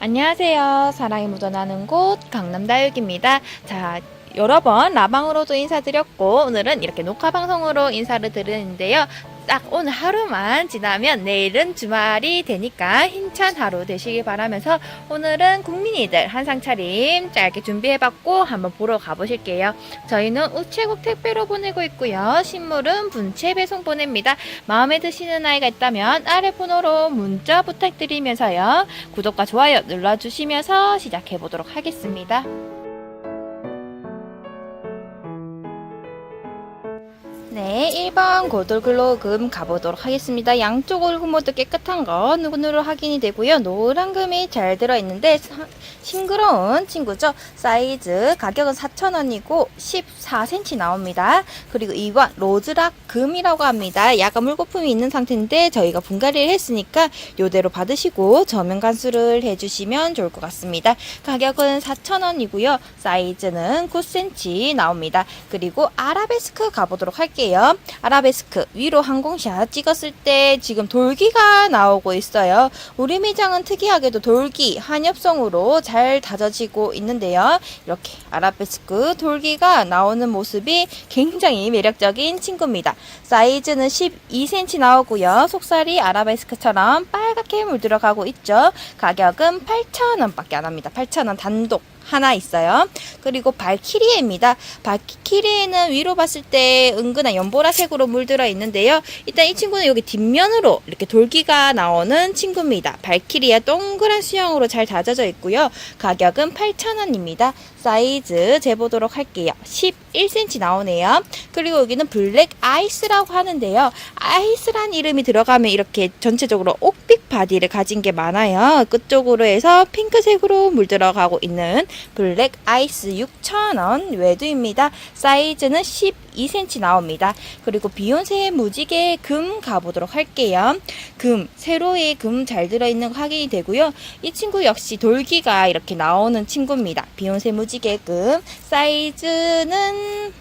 안녕하세요. 사랑이 묻어나는 곳 강남다육입니다. 자, 여러 번 라방으로도 인사드렸고 오늘은 이렇게 녹화 방송으로 인사를 드리는데요. 딱 오늘 하루만 지나면 내일은 주말이 되니까 힘찬 하루 되시길 바라면서 오늘은 국민이들 한상 차림 짧게 준비해봤고 한번 보러 가보실게요. 저희는 우체국 택배로 보내고 있고요. 식물은 분체 배송 보냅니다. 마음에 드시는 아이가 있다면 아래 번호로 문자 부탁드리면서요. 구독과 좋아요 눌러주시면서 시작해보도록 하겠습니다. 네, 1번 고돌글로금 가보도록 하겠습니다. 양쪽 얼굴 모두 깨끗한 거 누구누구 확인이 되고요. 노란 금이 잘 들어있는데 사- 싱그러운 친구죠. 사이즈 가격은 4,000원이고 14cm 나옵니다. 그리고 2번 로즈락 금이라고 합니다. 약간 물거품이 있는 상태인데 저희가 분갈이를 했으니까 요대로 받으시고 저면 간수를 해주시면 좋을 것 같습니다. 가격은 4,000원이고요. 사이즈는 9cm 나옵니다. 그리고 아라베스크 가보도록 할게요. 아라베스크 위로 항공샷 찍었을 때 지금 돌기가 나오고 있어요. 우리 매장은 특이하게도 돌기 한엽성으로 잘 다져지고 있는데요. 이렇게 아라베스크 돌기가 나오는 모습이 굉장히 매력적인 친구입니다. 사이즈는 12cm 나오고요. 속살이 아라베스크처럼 빨갛게 물들어가고 있죠. 가격은 8,000원밖에 안 합니다. 8,000원 단독 하나 있어요. 그리고 발키리에입니다. 발키리에는 위로 봤을 때 은근한 연보라색으로 물들어 있는데요. 일단 이 친구는 여기 뒷면으로 이렇게 돌기가 나오는 친구입니다. 발키리에 동그란 수영으로 잘 다져져 있고요. 가격은 8,000원입니다. 사이즈 재보도록 할게요. 11cm 나오네요. 그리고 여기는 블랙 아이스라고 하는데요. 아이스란 이름이 들어가면 이렇게 전체적으로 옥빛 바디를 가진 게 많아요. 끝쪽으로 해서 핑크색으로 물들어가고 있는 블랙 아이스 6,000원 외두입니다. 사이즈는 12cm 나옵니다. 그리고 비욘세 무지개 금 가보도록 할게요. 금, 세로에 금잘 들어있는 거 확인이 되고요. 이 친구 역시 돌기가 이렇게 나오는 친구입니다. 비욘세 무지개 금. 사이즈는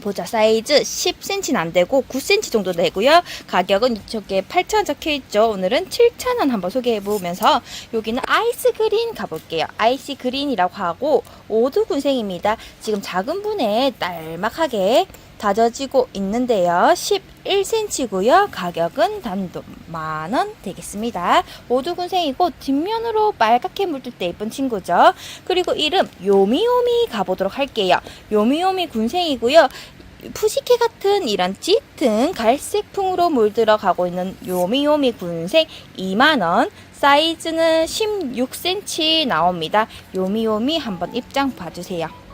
보자 사이즈 10cm는 안 되고 9cm 정도 되고요. 가격은 이쪽에 8,000원 적혀 있죠. 오늘은 7,000원 한번 소개해 보면서 여기는 아이스 그린 가볼게요. 아이스 그린이라고 하고 오두 군생입니다. 지금 작은 분에 딸막하게 다져지고 있는데요. 11cm고요. 가격은 단돈 만원 되겠습니다. 오두 군생이고 뒷면으로 빨갛게 물들 때 예쁜 친구죠. 그리고 이름 요미요미 가보도록 할게요. 요미요미 군생이고요. 푸시케 같은 이런 짙은 갈색풍으로 물들어 가고 있는 요미요미 군생 2만원 사이즈는 16cm 나옵니다. 요미요미 한번 입장 봐주세요.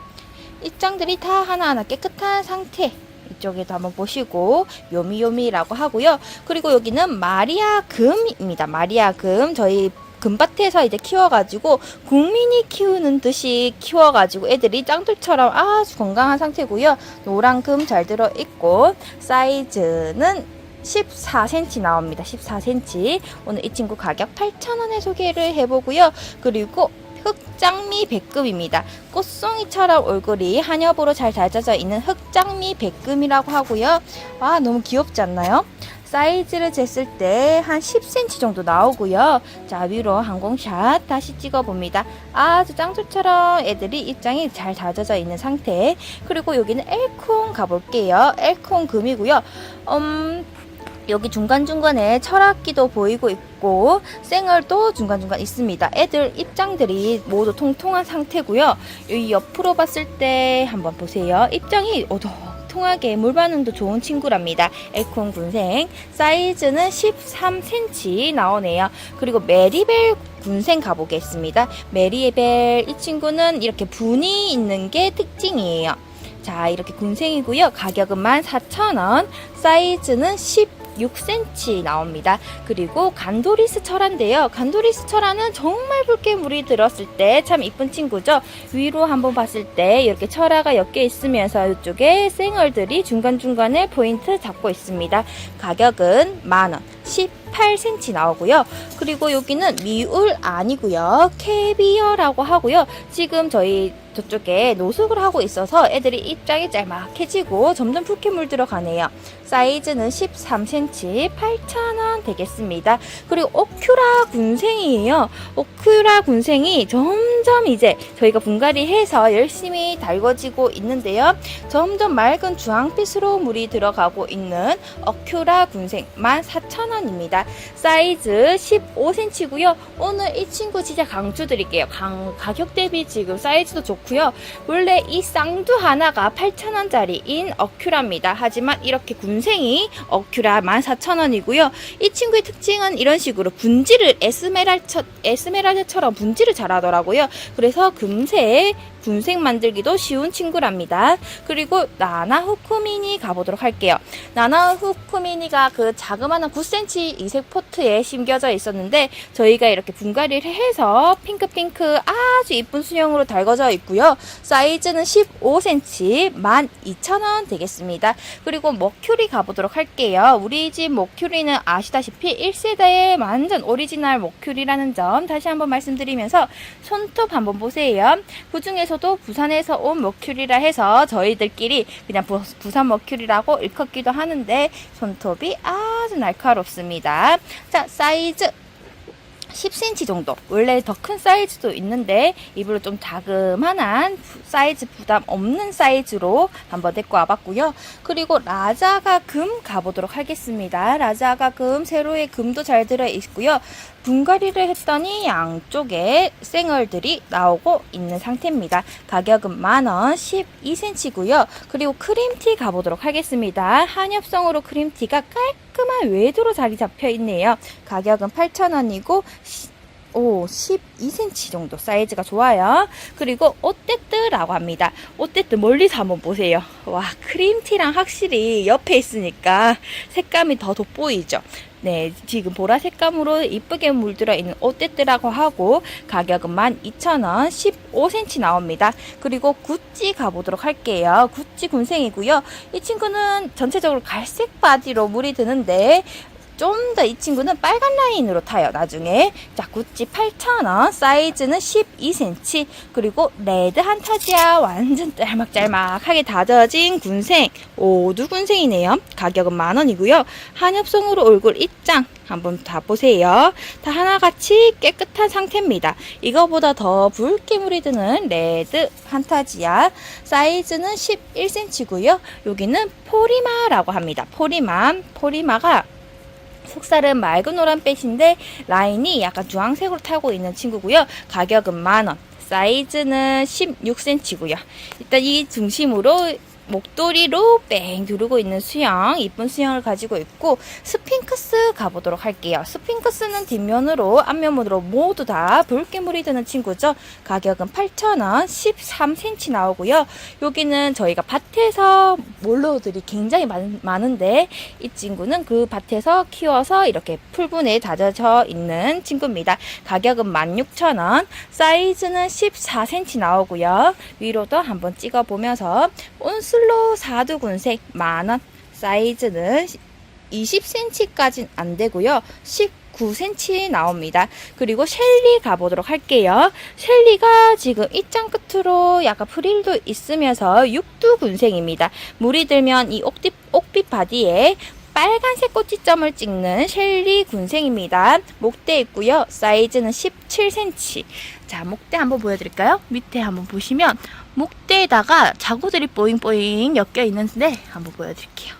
입장들이 다 하나하나 깨끗한 상태 이쪽에도 한번 보시고 요미요미라고 하고요. 그리고 여기는 마리아 금입니다. 마리아 금 저희 금밭에서 이제 키워가지고 국민이 키우는 듯이 키워가지고 애들이 짱돌처럼 아주 건강한 상태고요. 노란 금 잘 들어 있고 사이즈는 14cm 나옵니다. 14cm. 오늘 이 친구 가격 8,000원에 소개를 해보고요. 그리고 흑장미 백금입니다. 꽃송이처럼 얼굴이 한엽으로 잘 다져져 있는 흑장미 백금이라고 하고요. 아, 너무 귀엽지 않나요? 사이즈를 쟀을 때 한 10cm 정도 나오고요. 자, 위로 항공샷 다시 찍어봅니다. 아주 짱조처럼 애들이 입장이 잘 다져져 있는 상태. 그리고 여기는 엘콩 가볼게요. 엘콩 금이고요. 음, 여기 중간중간에 철학기도 보이고 있고 생얼도 중간중간 있습니다. 애들 입장들이 모두 통통한 상태고요. 이 옆으로 봤을 때 한번 보세요. 입장이 오독통하게 물 반응도 좋은 친구랍니다. 에콘 군생 사이즈는 13cm 나오네요. 그리고 메리벨 군생 가보겠습니다. 메리벨 이 친구는 이렇게 분이 있는 게 특징이에요. 자, 이렇게 군생이고요. 가격은 14,000원. 사이즈는 16cm 나옵니다. 그리고 간도리스 철화인데요. 간도리스 철화는 정말 붉게 물이 들었을 때 참 이쁜 친구죠. 위로 한번 봤을 때 이렇게 철화가 엮여 있으면서 이쪽에 생얼들이 중간중간에 포인트 잡고 있습니다. 가격은 만원. 18cm 나오고요. 그리고 여기는 미울 아니고요. 캐비어라고 하고요. 지금 저희 저쪽에 노숙을 하고 있어서 애들이 입장이 짤막해지고 점점 붉게 물들어가네요. 사이즈는 13cm, 8,000원 되겠습니다. 그리고 오큐라 군생이에요. 오큐라 군생이 점점 이제 저희가 분갈이 해서 열심히 달궈지고 있는데요. 점점 맑은 주황빛으로 물이 들어가고 있는 어큐라 군생 14,000원 입니다. 사이즈 15cm고요. 오늘 이 친구 진짜 강추 드릴게요. 강, 가격 대비 지금 사이즈도 좋고요. 원래 이 쌍두 하나가 8,000원짜리인 어큐라입니다. 하지만 이렇게 군생이 어큐라 14,000원이고요. 이 친구의 특징은 이런 식으로 분지를 에스메랄처, 에스메랄드처럼 분지를 잘하더라고요. 그래서 금세 군생 만들기도 쉬운 친구랍니다. 그리고 나나 후쿠미니 가보도록 할게요. 나나 후쿠미니가 그 자그마한 9cm 이색 포트에 심겨져 있었는데 저희가 이렇게 분갈이를 해서 핑크핑크 아주 이쁜 수영으로 달궈져 있고요. 사이즈는 15cm 12,000원 되겠습니다. 그리고 머큐리 가보도록 할게요. 우리 집 머큐리는 아시다시피 1세대의 완전 오리지널 머큐리라는 점 다시 한번 말씀드리면서 손톱 한번 보세요. 그 중에서 도 부산에서 온 머큐리라 해서 저희들끼리 그냥 부, 부산 머큐리라고 일컫기도 하는데 손톱이 아주 날카롭습니다. 자, 사이즈 10cm 정도. 원래 더 큰 사이즈도 있는데 이불로 좀 자그만한 부- 사이즈 부담 없는 사이즈로 한번 데리고 와봤고요. 그리고 라자가 금 가보도록 하겠습니다. 라자가 금 세로에 금도 잘 들어 있고요. 분갈이를 했더니 양쪽에 생얼들이 나오고 있는 상태입니다. 가격은 만원 12cm고요. 그리고 크림티 가보도록 하겠습니다. 한엽성으로 크림티가 깔끔한 외도로 자리 잡혀 있네요. 가격은 8,000원이고 오, 12cm 정도 사이즈가 좋아요. 그리고 옷떼뜨라고 합니다. 옷떼뜨 멀리서 한번 보세요. 와, 크림티랑 확실히 옆에 있으니까 색감이 더 돋보이죠. 네, 지금 보라 색감으로 이쁘게 물들어 있는 옷떼뜨라고 하고 가격은 12,000원, 15cm 나옵니다. 그리고 구찌 가보도록 할게요. 구찌 군생이고요. 이 친구는 전체적으로 갈색 바디로 물이 드는데 좀 더 이 친구는 빨간 라인으로 타요. 나중에 자 구찌 8,000원 사이즈는 12cm 그리고 레드 한타지아 완전 짤막짤막하게 다져진 군생 오두 군생이네요. 가격은 만원이고요. 한엽성으로 얼굴 입장 한번 다 보세요. 다 하나같이 깨끗한 상태입니다. 이거보다 더 붉게 물이 드는 레드 한타지아 사이즈는 11cm고요. 여기는 포리마라고 합니다. 포리마 포리마가 속살은 맑은 노란빛인데 라인이 약간 주황색으로 타고 있는 친구고요. 가격은 만원. 사이즈는 16cm고요. 일단 이 중심으로 목도리로 뺑 두르고 있는 수영, 이쁜 수영을 가지고 있고 스핑크스 가보도록 할게요. 스핑크스는 뒷면으로 앞면으로 모두 다 붉게 물이 드는 친구죠. 가격은 8,000원, 13cm 나오고요. 여기는 저희가 밭에서 몰로우들이 굉장히 많, 많은데 이 친구는 그 밭에서 키워서 이렇게 풀분에 다져져 있는 친구입니다. 가격은 16,000원, 사이즈는 14cm 나오고요. 위로도 한번 찍어보면서 온 슬로 사두군색 만원, 사이즈는 20cm까지는 안 되고요. 19cm 나옵니다. 그리고 셸리 가보도록 할게요. 셸리가 지금 입장 끝으로 약간 프릴도 있으면서 육두군생입니다. 물이 들면 이 옥빛, 옥빛 바디에 빨간색 꼬치점을 찍는 셸리 군생입니다. 목대 있고요. 사이즈는 17cm. 자, 목대 한번 보여드릴까요? 밑에 한번 보시면 목대에다가 자구들이 뽀잉뽀잉 엮여 있는데 한번 보여드릴게요.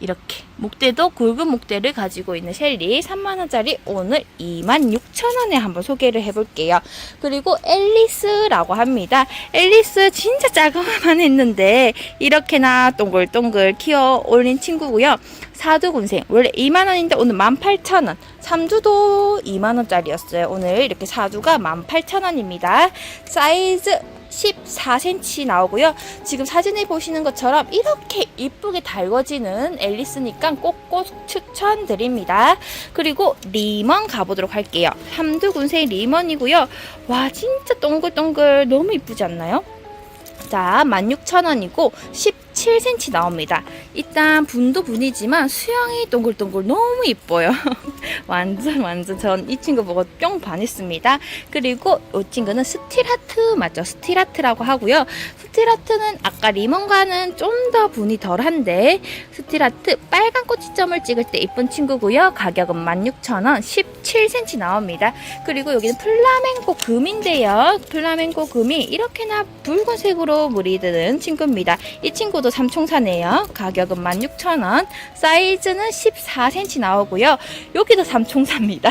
이렇게 목대도 굵은 목대를 가지고 있는 셸리 3만원짜리 오늘 26,000원에 한번 소개를 해볼게요. 그리고 앨리스라고 합니다. 앨리스 진짜 작아만 했는데 이렇게나 동글동글 키워 올린 친구고요. 사두군생 원래 2만원인데 오늘 18,000원 삼두도 2만원짜리였어요. 오늘 이렇게 사두가 18,000원입니다. 사이즈 14cm 나오고요. 지금 사진에 보시는 것처럼 이렇게 이쁘게 달궈지는 앨리스니까 꼭꼭 추천드립니다. 그리고 리먼 가보도록 할게요. 삼두군생 리먼이고요. 와 진짜 동글동글 너무 이쁘지 않나요? 자 16,000원이고 17cm 나옵니다. 일단 분도 분이지만 수영이 동글동글 너무 이뻐요. 완전 완전 전 이 친구 보고 뿅 반했습니다. 그리고 이 친구는 스틸하트 맞죠? 스틸하트라고 하고요. 스틸하트는 아까 리몬과는 좀 더 분이 덜한데 스틸하트 빨간 꼬치점을 찍을 때 이쁜 친구고요. 가격은 16,000원 17cm 나옵니다. 그리고 여기는 플라멩코 금인데요. 플라멩코 금이 이렇게나 붉은색으로 물이 드는 친구입니다. 이 친구도 삼총사네요. 가격은 16,000원. 사이즈는 14cm 나오고요. 여기도 삼총사입니다.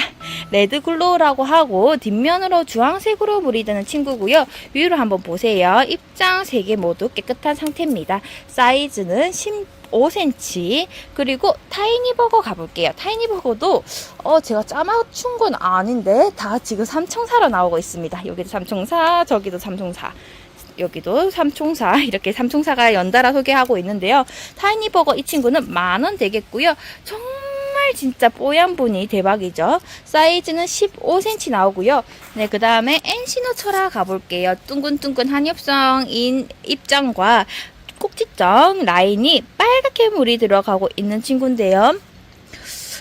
레드글로우라고 하고 뒷면으로 주황색으로 물이 드는 친구고요. 위로 한번 보세요. 입장 3개 모두 깨끗한 상태입니다. 사이즈는 15cm 그리고 타이니버거 가볼게요. 타이니버거도 어 제가 짜맞춘 건 아닌데 다 지금 삼총사로 나오고 있습니다. 여기도 삼총사 저기도 삼총사 여기도 삼총사 이렇게 삼총사가 연달아 소개하고 있는데요. 타이니버거 이 친구는 만 원 되겠고요. 정말 진짜 뽀얀 분이 대박이죠. 사이즈는 15cm 나오고요. 네, 그 다음에 엔시노 철화 가볼게요. 둥근둥근 한엽성인 입장과 꼭지점 라인이 빨갛게 물이 들어가고 있는 친구인데요.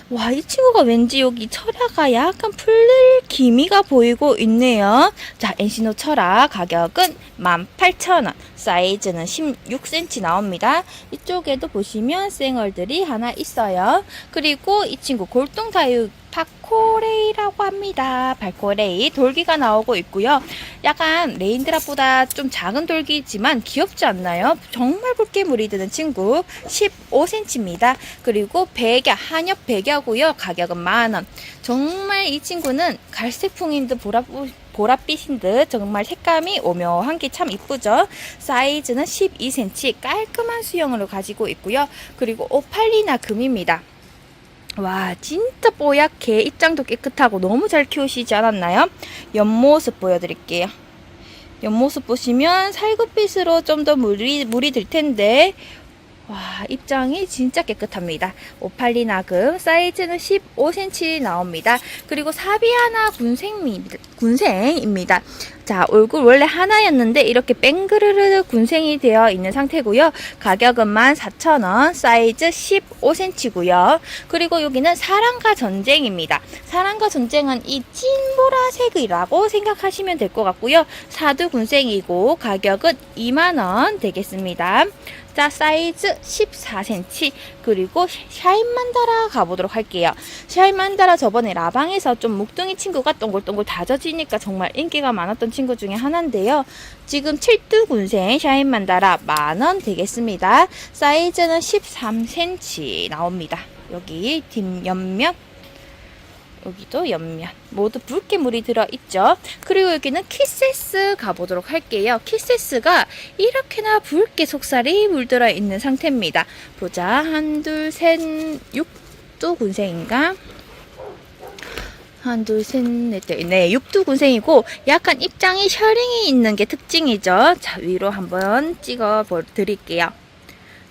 와, 이 친구가 왠지 여기 철화가 약간 풀릴 기미가 보이고 있네요. 자, 엔시노 철화 가격은 18,000원. 사이즈는 16cm 나옵니다. 이쪽에도 보시면 쌩얼들이 하나 있어요. 그리고 이 친구 골동 다육 파코레이라고 합니다. 발코레이 돌기가 나오고 있고요. 약간 레인드랍보다 좀 작은 돌기지만 귀엽지 않나요? 정말 붉게 물이 드는 친구 15cm입니다. 그리고 백야 한엽 백야고요. 가격은 만원. 정말 이 친구는 갈색풍인 듯 보라 보랏빛인 듯 정말 색감이 오묘한 게 참 이쁘죠. 사이즈는 12cm 깔끔한 수영으로 가지고 있고요. 그리고 오팔리나 금입니다. 와 진짜 뽀얗게 입장도 깨끗하고 너무 잘 키우시지 않았나요? 옆모습 보여드릴게요. 옆모습 보시면 살구빛으로 좀 더 물이, 물이 들 텐데 와 입장이 진짜 깨끗합니다. 오팔리 나금 사이즈는 15cm 나옵니다. 그리고 사비아나 군생미, 군생입니다. 자 얼굴 원래 하나였는데 이렇게 뺑그르르 군생이 되어 있는 상태고요. 가격은 14,000원 사이즈 15cm고요. 그리고 여기는 사랑과 전쟁입니다. 사랑과 전쟁은 이 찐 보라색이라고 생각하시면 될 것 같고요. 사두 군생이고 가격은 2만원 되겠습니다. 자, 사이즈 14cm. 그리고 샤인 만다라 가보도록 할게요. 샤인 만다라 저번에 라방에서 좀 묵둥이 친구가 동글동글 다져지니까 정말 인기가 많았던 친구 중에 하나인데요. 지금 7두 군생 샤인 만다라 만원 되겠습니다. 사이즈는 13cm 나옵니다. 여기 뒷 옆면 여기도 옆면 모두 붉게 물이 들어 있죠. 그리고 여기는 키세스 가보도록 할게요. 키세스가 이렇게나 붉게 속살이 물들어 있는 상태입니다. 보자 한 둘 셋 육두 군생인가? 한, 둘, 셋, 넷, 넷. 네, 육두 군생이고 약간 입장이 셔링이 있는 게 특징이죠. 자, 위로 한번 찍어 드릴게요.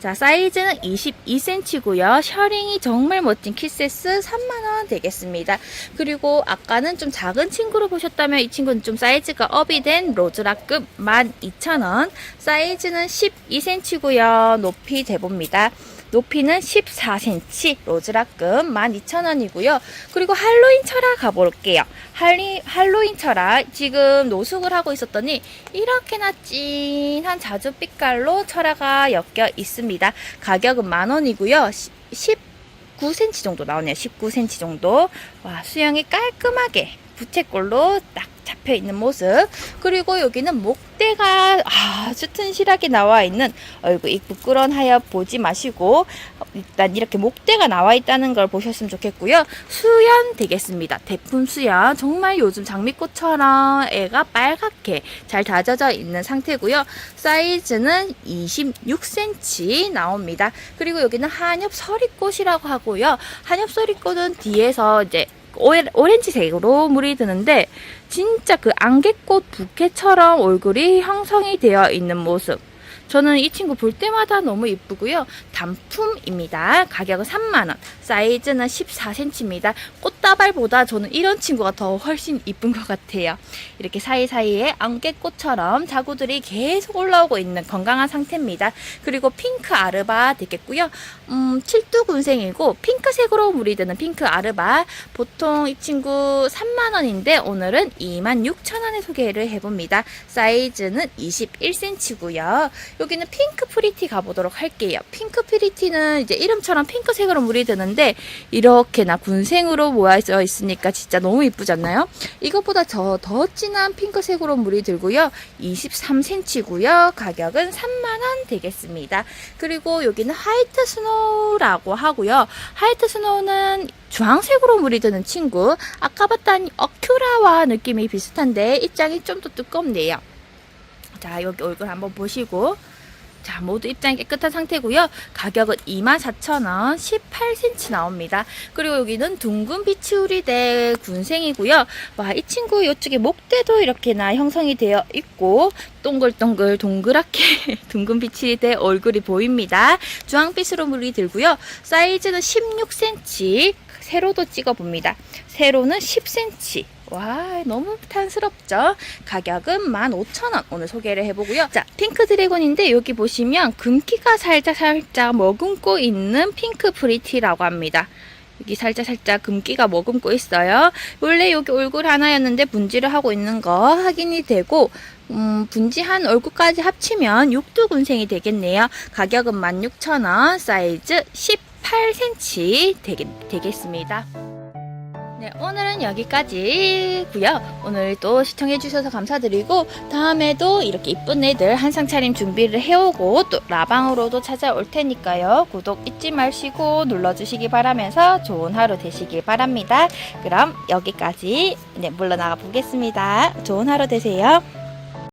자, 사이즈는 22cm고요. 셔링이 정말 멋진 키세스 3만원 되겠습니다. 그리고 아까는 좀 작은 친구로 보셨다면 이 친구는 좀 사이즈가 업이 된 로즈라급 12,000원. 사이즈는 12cm고요. 높이 대봅니다. 높이는 14cm, 로즈라급 12,000원이고요. 그리고 할로윈 철화 가볼게요. 할리, 할로윈 철화 지금 노숙을 하고 있었더니 이렇게나 진한 자주빛깔로 철화가 엮여 있습니다. 가격은 만원이고요. 19cm 정도 나오네요. 19cm 정도. 와, 수영이 깔끔하게 부채꼴로 딱 잡혀 있는 모습. 그리고 여기는 목대가 아주 튼실하게 나와 있는 얼굴 이 부끄러운하여 보지 마시고 일단 이렇게 목대가 나와 있다는 걸 보셨으면 좋겠고요. 수연 되겠습니다. 대품 수연. 정말 요즘 장미꽃처럼 애가 빨갛게 잘 다져져 있는 상태고요. 사이즈는 26cm 나옵니다. 그리고 여기는 한엽 서리꽃이라고 하고요. 한엽 서리꽃은 뒤에서 이제 오렌지색으로 물이 드는데 진짜 그 안개꽃 부케처럼 얼굴이 형성이 되어 있는 모습 저는 이 친구 볼 때마다 너무 이쁘고요. 단품입니다. 가격은 3만원. 사이즈는 14cm입니다. 꽃다발보다 저는 이런 친구가 더 훨씬 이쁜 것 같아요. 이렇게 사이사이에 안개꽃처럼 자구들이 계속 올라오고 있는 건강한 상태입니다. 그리고 핑크 아르바 되겠고요. 음, 칠두군생이고 핑크색으로 물이 드는 핑크 아르바. 보통 이 친구 3만원인데 오늘은 26,000원에 소개를 해봅니다. 사이즈는 21cm고요. 여기는 핑크 프리티 가보도록 할게요. 핑크 프리티는 이제 이름처럼 핑크색으로 물이 드는데 이렇게나 군생으로 모아져 있으니까 진짜 너무 이쁘지 않나요? 이것보다 저 더 진한 핑크색으로 물이 들고요. 23cm고요. 가격은 3만원 되겠습니다. 그리고 여기는 화이트 스노우라고 하고요. 화이트 스노우는 주황색으로 물이 드는 친구. 아까 봤던 어큐라와 느낌이 비슷한데 입장이 좀 더 두껍네요. 자, 여기 얼굴 한번 보시고. 자, 모두 입장이 깨끗한 상태고요. 가격은 24,000원, 18cm 나옵니다. 그리고 여기는 둥근 비치우리대 군생이고요. 와, 이 친구 이쪽에 목대도 이렇게나 형성이 되어 있고 동글동글 동그랗게 둥근 비치우리대 얼굴이 보입니다. 주황빛으로 물이 들고요. 사이즈는 16cm, 세로도 찍어 봅니다. 세로는 10cm. 와, 너무 탄스럽죠? 가격은 15,000원 오늘 소개를 해보고요. 자, 핑크 드래곤인데 여기 보시면 금기가 살짝 살짝 머금고 있는 핑크 프리티라고 합니다. 여기 살짝 살짝 금기가 머금고 있어요. 원래 여기 얼굴 하나였는데 분지를 하고 있는 거 확인이 되고 음, 분지한 얼굴까지 합치면 육두군생이 되겠네요. 가격은 16,000원, 사이즈 18cm 되겠, 되겠습니다. 네, 오늘은 여기까지고요. 오늘 또 시청해 주셔서 감사드리고 다음에도 이렇게 이쁜 애들 한상 차림 준비를 해오고 또 라방으로도 찾아올 테니까요. 구독 잊지 마시고 눌러주시기 바라면서 좋은 하루 되시길 바랍니다. 그럼 여기까지 네, 물러나가 보겠습니다. 좋은 하루 되세요.